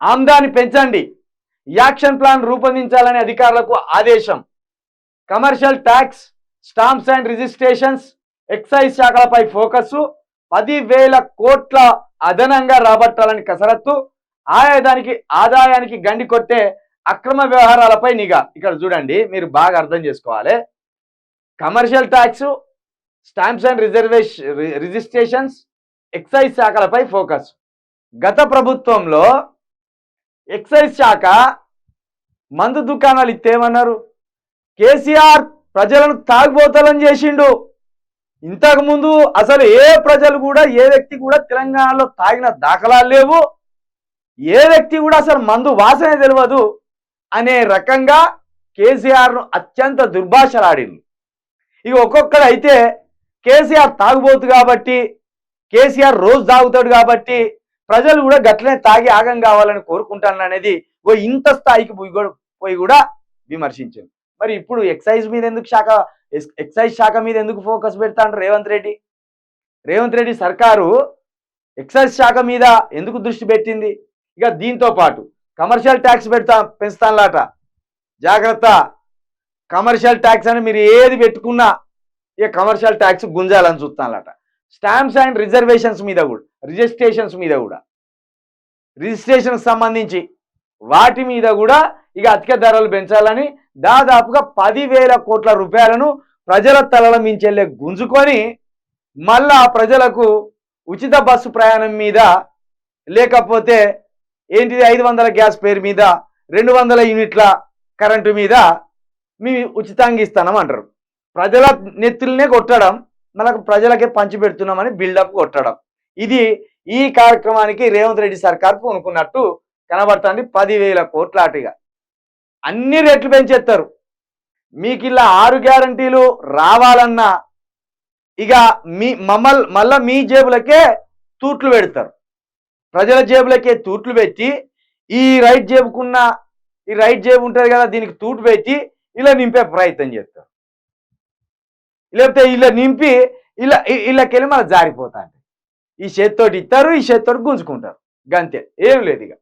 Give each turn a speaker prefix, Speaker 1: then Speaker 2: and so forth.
Speaker 1: ఆమ్దాని పెంచండి. Action plan రూపొందించాలని అధికారులకు ఆదేశం. Commercial tax stamps and registrations excise శాఖలపై focus పదివేల కోట్ల అదనంగా రాబట్టాలని కసరత్తు ఆయాదానికి ఆదాయానికి గండి కొట్టే అక్రమ వ్యవహారాలపై నిఘా. ఇక్కడ చూడండి మీరు బాగా అర్థం చేసుకోవాలి. Commercial tax stamps and reservation registrations excise శాఖలపై focus. గత ప్రభుత్వంలో ఎక్సైజ్ శాఖ మందు దుకాణాలు ఇస్తేమన్నారు కేసీఆర్ ప్రజలను తాగుబోతలను చేసిండు. ఇంతకుముందు అసలు ఏ ప్రజలు కూడా ఏ వ్యక్తి కూడా తెలంగాణలో తాగిన దాఖలాలు లేవు. ఏ వ్యక్తి కూడా అసలు మందు వాసన తెలియదు అనే రకంగా కేసీఆర్ను అత్యంత దుర్భాషలాడింది ఇక ఒక్కొక్కడైతే అయితే కేసీఆర్ తాగుబోతు కాబట్టి కేసీఆర్ రోజు తాగుతాడు కాబట్టి ప్రజలు కూడా గట్లనే తాగి ఆగం కావాలని కోరుకుంటాను అనేది ఓ ఇంత స్థాయికి పోయి కూడా పోయి కూడా విమర్శించింది మరి ఇప్పుడు ఎక్సైజ్ మీద ఎందుకు శాఖ ఎక్స్- ఎక్సైజ్ శాఖ మీద ఎందుకు ఫోకస్ పెడతాడు రేవంత్ రెడ్డి? రేవంత్ రెడ్డి సర్కారు ఎక్సైజ్ శాఖ మీద ఎందుకు దృష్టి పెట్టింది? ఇక దీంతో పాటు కమర్షియల్ ట్యాక్స్ పెడతా పెంచుతానులాట. జాగ్రత్త. కమర్షియల్ ట్యాక్స్ అని మీరు ఏది పెట్టుకున్నా ఇక కమర్షియల్ ట్యాక్స్ గుంజాలని చూస్తానులాట. స్టాంప్స్ అండ్ రిజర్వేషన్స్ మీద కూడా రిజిస్ట్రేషన్స్ మీద కూడా. రిజిస్ట్రేషన్కి సంబంధించి వాటి మీద కూడా ఇక అతిక ధరలు పెంచాలని దాదాపుగా పదివేల కోట్ల రూపాయలను ప్రజల తలల మించెల్లే గుంజుకొని మళ్ళా ప్రజలకు ఉచిత బస్సు ప్రయాణం మీద లేకపోతే ఏంటిది ఐదు వందల గ్యాస్ పేరు మీద రెండు వందల యూనిట్ల కరెంటు మీద మీ ఉచితంగా ఇస్తానం అంటారు. ప్రజల నెత్తులనే కొట్టడం మనకు ప్రజలకే పంచి పెడుతున్నామని బిల్డప్ కొట్టడం. ఇది ఈ కార్యక్రమానికి రేవంత్ రెడ్డి సర్కార్ పూనుకున్నట్టు కనబడుతుంది పదివేల కోట్ల అటుగా. అన్ని రేట్లు పెంచేస్తారు మీకు ఇలా ఆరు గ్యారంటీలు రావాలన్నా ఇక మీ మమ్మల్ మళ్ళా మీ జేబులకే తూట్లు పెడతారు. ప్రజల జేబులకే తూట్లు పెట్టి ఈ రైట్ జేబుకున్న ఈ రైట్ జేబు ఉంటుంది కదా దీనికి తూటు పెట్టి ఇలా నింపే ప్రయత్నం చేస్తారు. లేకపోతే ఇలా నింపి ఇలా ఇళ్ళకెళ్ళి మళ్ళీ జారిపోతాండి ఈ చేత్తోటి ఇస్తారు ఈ చేత్తోటి గుంజుకుంటారు. గంతే ఏం లేదు ఇక.